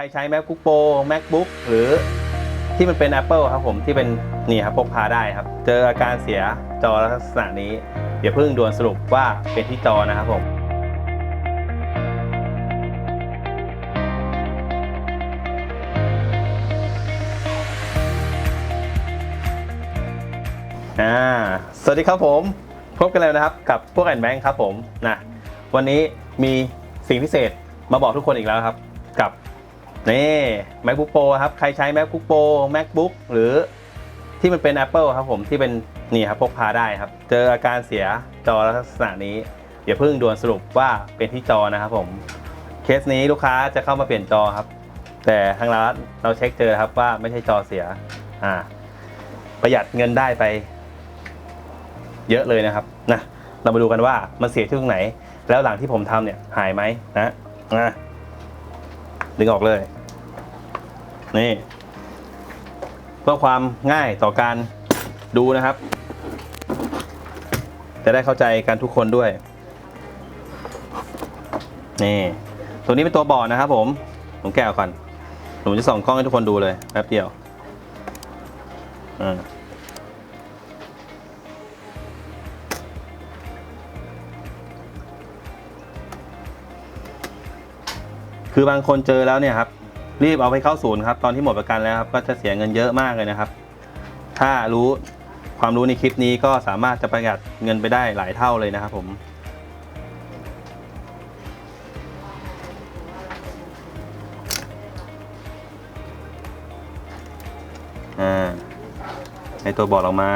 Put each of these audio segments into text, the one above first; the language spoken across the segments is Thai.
รใช้ MacBook Pro MacBook หรือที่มันเป็น Apple ครับผมที่เป็นนี่ครับพกพาได้ครับ เจออาการเสียจอลักษณะนี้อย่าเพิ่งด่วนสรุปว่าเป็นที่จอนะครับผมอ่าสวัสดีครับผมพบกันแล้วนะครับกับพวกแอนแบงค์ครับผมนะวันนี้มีสิ่งพิเศษมาบอกทุกคนอีกแล้วครับ นี่ MacBook Pro ครับ ใครใช้ MacBook Pro MacBook หรือที่มันเป็น Apple ครับผมที่เป็นนี่ครับพกพาได้ครับ เจออาการเสียจอลักษณะนี้อย่าเพิ่งด่วนสรุปว่าเป็นที่จอนะครับผมเคสนี้ลูกค้าจะเข้ามาเปลี่ยนจอครับ แต่ทางร้านเราเช็คเจอครับว่าไม่ใช่จอเสียอ่าประหยัดเงินได้ไป เยอะเลยนะครับนะเรามาดูกันว่ามันเสียที่ตรงไหน แล้วหลังที่ผมทำเนี่ยหายไหมนะนะ ดึงออกเลย นี่ เพื่อความง่ายต่อการดูนะครับ จะได้เข้าใจกันทุกคนด้วย นี่ ตัวนี้เป็นตัวบอร์ดนะครับ ผมผมแกะออกก่อนผมจะส่องกล้องให้ทุกคนดูเลยแป๊บเดียวอ่า คือบางคนเจอแล้วเนี่ยครับรีบเอาไปเข้าศูนย์ครับตอนที่หมดประกันแล้วครับก็จะเสียเงินเยอะมากเลยนะครับ ถ้ารู้ความรู้ในคลิปนี้ก็สามารถจะประหยัดเงินไปได้หลายเท่าเลยนะครับผมอ่าในตัวบอร์ดออกมา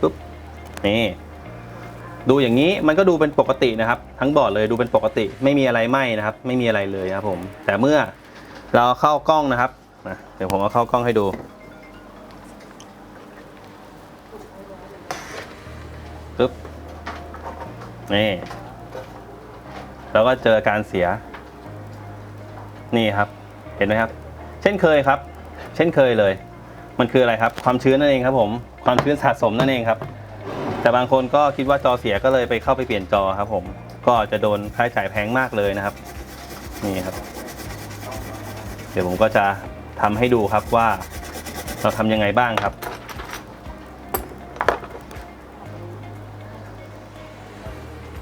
ปุ๊บนี่ ดูอย่างนี้มันก็ดูเป็นปกตินะครับ ทั้งบอร์ดเลยดูเป็นปกติ ไม่มีอะไรไหม้นะครับ ไม่มีอะไรเลยครับผม แต่เมื่อเราเข้ากล้องนะครับเดี๋ยวผมเอาเข้ากล้องให้ดู ปึ๊บ นี่แล้วก็เจอการเสีย นี่ครับ เห็นไหมครับ เช่นเคยครับ เช่นเคยเลย มันคืออะไรครับ ความชื้นนั่นเองครับผม ความชื้นสะสมนั่นเองครับ แต่บางคนก็คิดว่าจอเสียก็เลยไปเข้าไปเปลี่ยนจอครับ ผมก็จะโดนค่าใช้จ่ายแพงมากเลยนะครับ นี่ครับ เดี๋ยวผมก็จะทำให้ดูครับว่า เราทำยังไงบ้างครับ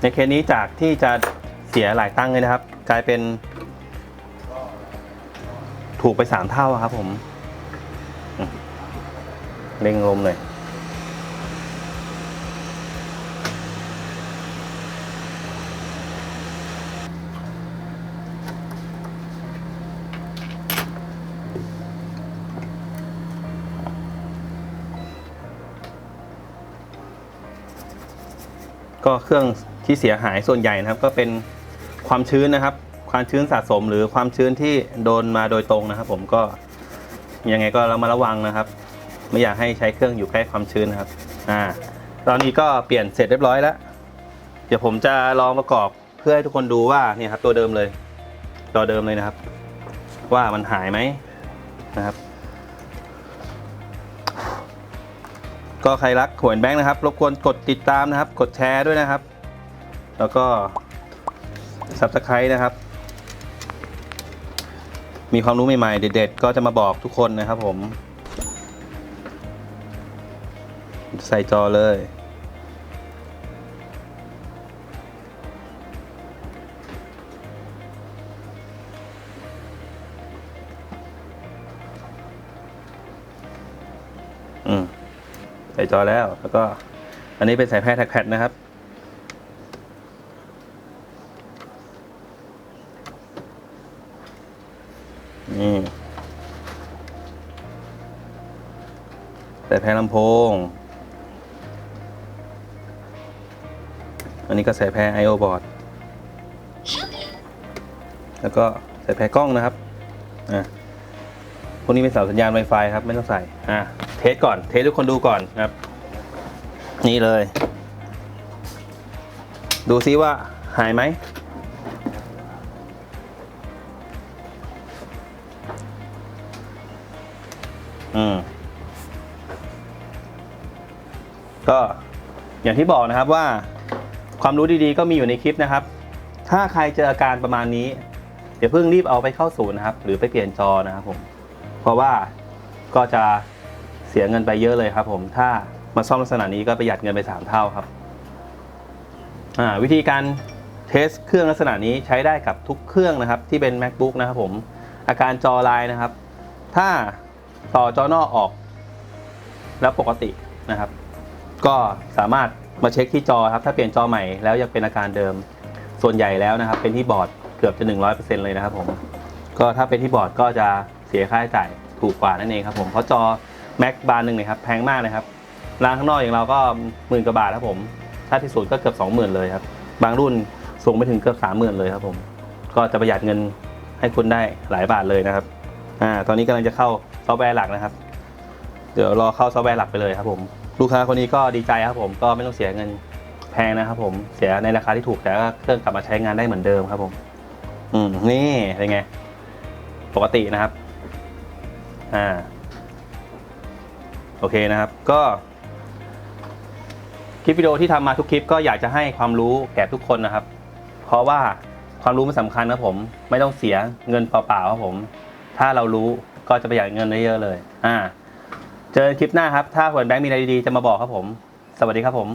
ในเคสนี้จากที่จะเสียหลายตั้งเลยนะครับ กลายเป็น ถูกไปสามเท่าครับผมอืมเร่งลมเลย ก็เครื่องที่เสียหายส่วนใหญ่นะครับก็เป็นความชื้นนะครับ ความชื้นสะสมหรือความชื้นที่โดนมาโดยตรงนะครับ ผมก็ยังไงก็เรามาระวังนะครับ ไม่อยากให้ใช้เครื่องอยู่ใกล้ความชื้นนะครับอ่าตอนนี้ก็เปลี่ยนเสร็จเรียบร้อยแล้ว เดี๋ยวผมจะลองประกอบเพื่อให้ทุกคนดูว่าเนี่ยครับตัวเดิมเลยตัวเดิมเลยนะครับ ว่ามันหายไหมนะครับ ก็ใครรักหวนแบงค์นะครับ รบกวนกดติดตามนะครับ กดแชร์ด้วยนะครับ แล้วก็ Subscribe นะครับ มีความรู้ใหม่ๆ เด็ดๆ ก็จะมาบอกทุกคนนะครับผม ใส่จอเลยอืม ส่จอแล้ว แล้วก็อันนี้เป็นสายแพทแท็กแพดนะครับ นี่สายแพทลำโพง อันนี้ก็สายแพท I/O บอร์ดแล้วก็สายแพทย์กล้องนะครับ อะพวกนี้เป็นเสาสัญญาณ Wi-Fi ครับ ไม่ต้องใส่ อะ เทสก่อน เทสทุกคนดูก่อนนะครับ นี่เลย ดูซิว่าหายไหม อืม ก็อย่างที่บอกนะครับว่าความรู้ดีๆ ก็มีอยู่ในคลิปนะครับ ถ้าใครเจออาการประมาณนี้ เดี๋ยวเพิ่งรีบเอาไปเข้าศูนย์นะครับ หรือไปเปลี่ยนจอนะครับผม เพราะว่าก็จะ เสียเงินไปเยอะเลยครับ ผมถ้ามาซ่อมลักษณะนี้ก็ประหยัดเงินไปสามเท่าครับวิธีการเทสเครื่องลักษณะนี้ใช้ได้กับทุกเครื่องนะครับ ที่เป็น macbook นะครับผมอาการจอลายนะครับ ถ้าต่อจอนอกออกแล้วปกตินะครับ ก็สามารถมาเช็คที่จอครับ ถ้าเปลี่ยนจอใหม่แล้วยังเป็นอาการเดิมส่วนใหญ่แล้วนะครับ เป็นที่บอร์ดเกือบจะ 100%เลยนะครับผมก็ถ้าเป็นที่บอร์ดก็จะเสียค่าใช้จ่ายถูกกว่านั่นเองครับผมเพราะจอ Mac บานหนึ่งเลยครับแพงมากเลยครับร้านข้างนอกอย่างเราก็หมื่นกว่าบาทครับผมถ้าที่สุดก็เกือบ20,000เลยครับบางรุ่นสูงไปถึงเกือบ30,000เลยครับผมก็จะประหยัดเงินให้คุณได้หลายบาทเลยนะครับอ่าตอนนี้กำลังจะเข้าซอฟต์แวร์หลักนะครับ เดี๋ยวรอเข้าซอฟต์แวร์หลักไปเลยครับผมลูกค้าคนนี้ก็ดีใจครับผมก็ไม่ต้องเสียเงินแพงนะครับผมเสียในราคาที่ถูกแต่ก็เครื่องกลับมาใช้งานได้เหมือนเดิมครับผมอืมนี่เป็นไงปกตินะครับอ่า โอเคนะครับ ก็คลิปวิดีโอที่ทำมาทุกคลิปก็อยากจะให้ความรู้แก่ทุกคนนะครับ เพราะว่าความรู้มันสำคัญนะผม ไม่ต้องเสียเงินเปล่าๆครับผม ถ้าเรารู้ก็จะประหยัดเงินได้เยอะเลย อ่า เจอคลิปหน้าครับ ถ้าหัวแบงค์มีอะไรดีๆจะมาบอกครับผม สวัสดีครับผม